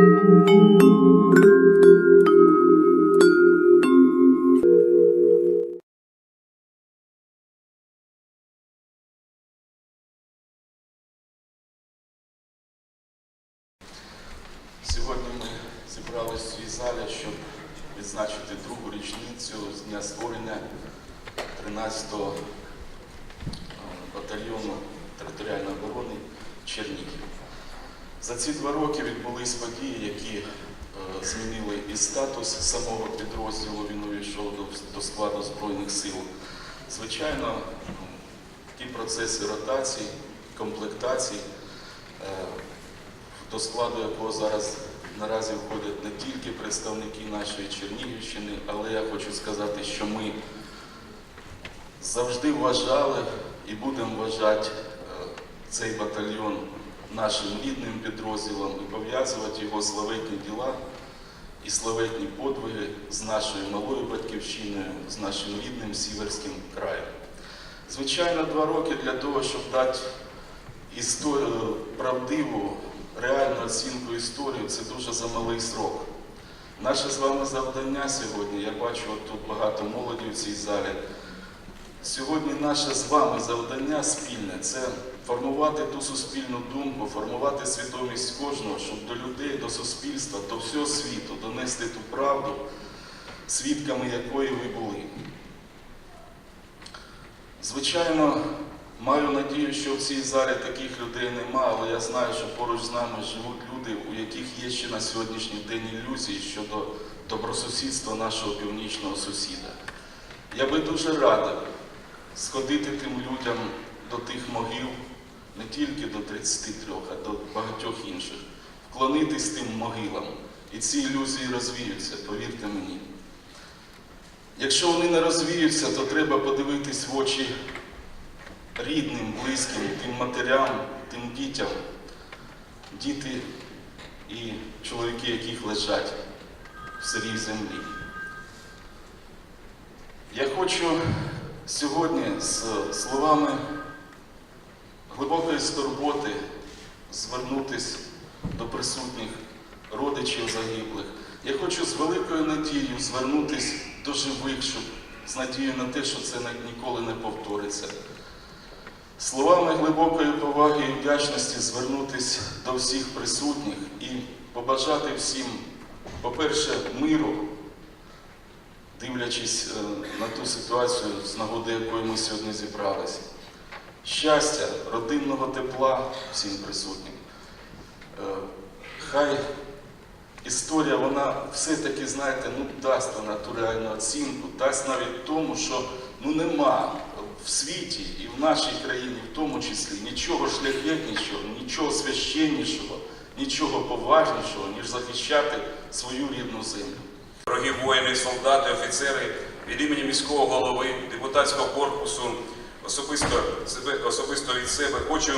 Сьогодні ми зібралися в цій залі, щоб відзначити другу річницю з дня створення 13-го е, батальйону територіальної оборони Чернігів. За ці два роки відбулись події, які е, змінили і статус самого підрозділу. Він увійшов до, складу Збройних сил. Звичайно, ті процеси ротації, комплектації. е, до складу якого зараз наразі входять не тільки представники нашої Чернігівщини, але я хочу сказати, що ми завжди вважали і будемо вважати е, цей батальйон нашим рідним підрозділом і пов'язувати його славетні діла і славетні подвиги з нашою малою батьківщиною, з нашим рідним сіверським краєм. Звичайно, два роки для того, щоб дати історію правдиву, реальну оцінку історії це дуже замалий срок. Наше з вами завдання сьогодні, я бачу от тут багато молоді в цій залі. Сьогодні наше з вами завдання спільне це формувати ту суспільну думку, формувати свідомість кожного, щоб до людей, до суспільства, до всього світу донести ту правду, свідками якої ви були. Звичайно, маю надію, що в цій залі таких людей нема, але я знаю, що поруч з нами живуть люди, у яких є ще на сьогоднішній день ілюзії щодо добросусідства нашого північного сусіда. Я би дуже радив сходити тим людям до тих могил, не тільки до 33, а до багатьох інших, вклонитись тим могилам. І ці ілюзії розвіються, повірте мені. Якщо вони не розвіються, то треба подивитись в очі рідним, близьким, тим матерям, тим дітям, діти і чоловіки, яких лежать в сирій землі. Я хочу сьогодні з словами глибокої скорботи звернутися до присутніх родичів загиблих. Я хочу з великою надією звернутися до живих, щоб з надією на те, що це ніколи не повториться. Словами глибокої поваги і вдячності звернутися до всіх присутніх і побажати всім, по-перше, миру, дивлячись е, на ту ситуацію, з нагоди якої ми сьогодні зібралися. Щастя, родинного тепла всім присутнім. Е, Хай історія, вона все-таки, знаєте, ну дасть вона ту реальну оцінку, дасть навіть тому, що ну нема в світі і в нашій країні, в тому числі, нічого шляхетнішого, нічого священнішого, нічого поважнішого, ніж захищати свою рідну землю. Дорогі воїни, солдати, офіцери, від імені міського голови, депутатського корпусу, особисто, себе, особисто від себе хочу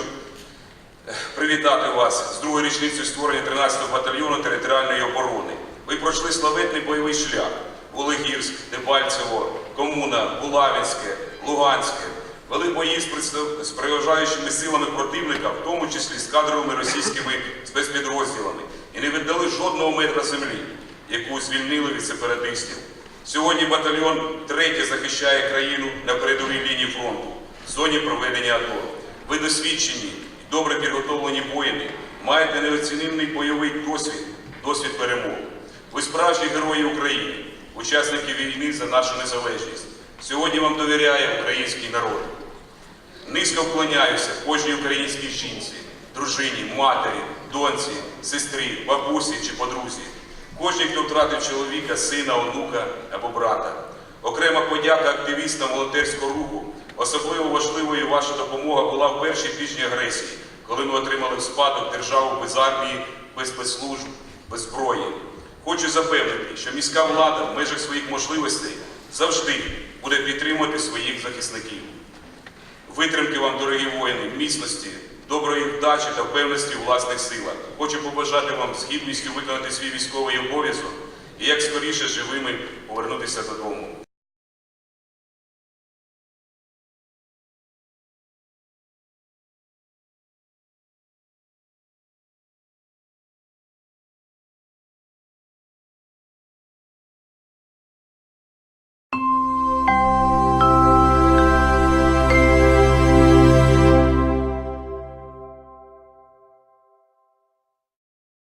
е, привітати вас з другою річницею створення 13-го батальйону територіальної оборони. Ви пройшли славетний бойовий шлях Олегірськ, Дебальцево, Комуна, Булавінське, Луганське. Вели бої з, переважаючими силами противника, в тому числі з кадровими російськими спецпідрозділами, і не віддали жодного метра землі, яку звільнили від сепаратистів. Сьогодні батальйон третє захищає країну на передовій лінії фронту, в зоні проведення АТО. Ви досвідчені і добре підготовлені воїни, маєте неоціненний бойовий досвід, досвід перемог. Ви справжні герої України, учасники війни за нашу незалежність. Сьогодні вам довіряє український народ. Низько вклоняюся кожній українській жінці, дружині, матері, доньці, сестрі, бабусі чи подрузі, кожній, хто втратив чоловіка, сина, онука або брата. Окрема подяка активістам волонтерського руху. Особливо важливою ваша допомога була в перші тижні агресії, коли ми отримали в спадок державу без армії, без спецслужб, без зброї. Хочу запевнити, що міська влада в межах своїх можливостей завжди буде підтримувати своїх захисників. Витримки вам, дорогі воїни, міцності, доброї вдачі та впевненості у власних силах. Хочу побажати вам з гідністю виконати свій військовий обов'язок і як скоріше живими повернутися додому.